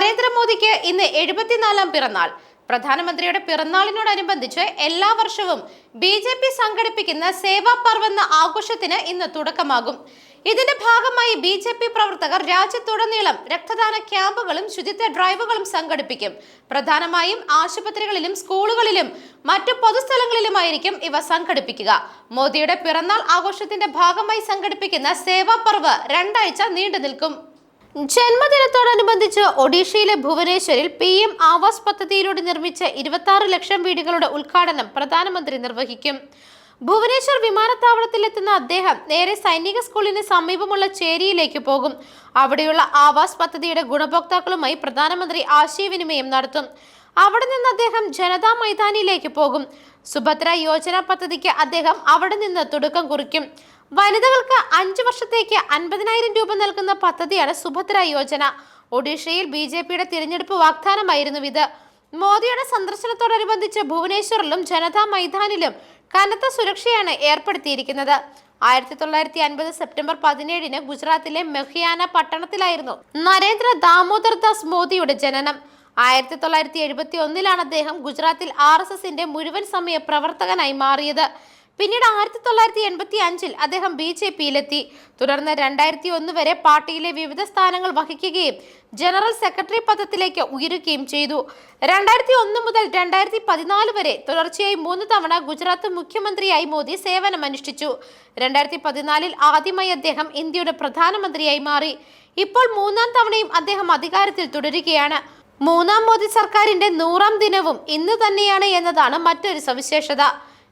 നരേന്ദ്രമോദിക്ക് ഇന്ന് എഴുപത്തിനാലാം പിറന്നാൾ. പ്രധാനമന്ത്രിയുടെ പിറന്നാളിനോടനുബന്ധിച്ച് എല്ലാ വർഷവും ബി ജെ പി സംഘടിപ്പിക്കുന്ന സേവാ പർവ് എന്ന ആഘോഷത്തിന് ഇന്ന് തുടക്കമാകും. ഇതിന്റെ ഭാഗമായി ബി ജെ പി പ്രവർത്തകർ രാജ്യത്തുടനീളം രക്തദാന ക്യാമ്പുകളും ശുചിത്വ ഡ്രൈവുകളും സംഘടിപ്പിക്കും. പ്രധാനമായും ആശുപത്രികളിലും സ്കൂളുകളിലും മറ്റു പൊതുസ്ഥലങ്ങളിലുമായിരിക്കും ഇവ സംഘടിപ്പിക്കുക. മോദിയുടെ പിറന്നാൾ ആഘോഷത്തിന്റെ ഭാഗമായി സംഘടിപ്പിക്കുന്ന സേവാ പർവ് രണ്ടാഴ്ച നീണ്ടു നിൽക്കും ജന്മദിനത്തോടനുബന്ധിച്ച് ഒഡീഷയിലെ ഭുവനേശ്വരിൽ പി എം ആവാസ് പദ്ധതിയിലൂടെ നിർമ്മിച്ച ഇരുപത്തി ലക്ഷം വീടുകളുടെ ഉദ്ഘാടനം പ്രധാനമന്ത്രി നിർവഹിക്കും. ഭുവനേശ്വർ വിമാനത്താവളത്തിലെത്തുന്ന അദ്ദേഹം നേരെ സൈനിക സ്കൂളിന് സമീപമുള്ള ചേരിയിലേക്ക് പോകും. അവിടെയുള്ള ആവാസ് പദ്ധതിയുടെ ഗുണഭോക്താക്കളുമായി പ്രധാനമന്ത്രി ആശയവിനിമയം നടത്തും. അവിടെ നിന്ന് അദ്ദേഹം ജനതാ മൈതാനിയിലേക്ക് പോകും. സുഭദ്ര യോജന പദ്ധതിക്ക് അദ്ദേഹം അവിടെ നിന്ന് തുടക്കം കുറിക്കും. വനിതകൾക്ക് അഞ്ചു വർഷത്തേക്ക് അൻപതിനായിരം രൂപ നൽകുന്ന പദ്ധതിയാണ് സുഭദ്ര യോജന. ഒഡീഷയിൽ ബി ജെ പിയുടെ തിരഞ്ഞെടുപ്പ് വാഗ്ദാനമായിരുന്നു ഇത്. മോദിയുടെ സന്ദർശനത്തോടനുബന്ധിച്ച് ഭുവനേശ്വറിലും ജനതാ മൈതാനിലും കനത്ത സുരക്ഷയാണ് ഏർപ്പെടുത്തിയിരിക്കുന്നത്. ആയിരത്തി തൊള്ളായിരത്തി അൻപത് സെപ്റ്റംബർ പതിനേഴിന് ഗുജറാത്തിലെ മെഹിയാന പട്ടണത്തിലായിരുന്നു നരേന്ദ്ര ദാമോദർ ദാസ് മോദിയുടെ ജനനം. ആയിരത്തി തൊള്ളായിരത്തി എഴുപത്തി ഒന്നിലാണ് അദ്ദേഹം ഗുജറാത്തിൽ ആർ എസ് എസിന്റെ മുഴുവൻ സമയ പ്രവർത്തകനായി മാറിയത്. പിന്നീട് ആയിരത്തി തൊള്ളായിരത്തി എൺപത്തി അഞ്ചിൽ അദ്ദേഹം ബി ജെ പിയിലെത്തി. തുടർന്ന് രണ്ടായിരത്തി ഒന്ന് വരെ പാർട്ടിയിലെ വിവിധ സ്ഥാനങ്ങൾ വഹിക്കുകയും ജനറൽ സെക്രട്ടറി പദത്തിലേക്ക് ഉയരുകയും ചെയ്തു. രണ്ടായിരത്തി ഒന്ന് മുതൽ രണ്ടായിരത്തി പതിനാല് വരെ തുടർച്ചയായി മൂന്ന് തവണ ഗുജറാത്ത് മുഖ്യമന്ത്രിയായി മോദി സേവനമനുഷ്ഠിച്ചു. രണ്ടായിരത്തി പതിനാലിൽ ആദ്യമായി അദ്ദേഹം ഇന്ത്യയുടെ പ്രധാനമന്ത്രിയായി മാറി. ഇപ്പോൾ മൂന്നാം തവണയും അദ്ദേഹം അധികാരത്തിൽ തുടരുകയാണ്. മൂന്നാം മോദി സർക്കാരിന്റെ നൂറാം ദിനവും ഇന്ന് തന്നെയാണ് എന്നതാണ് മറ്റൊരു സവിശേഷത.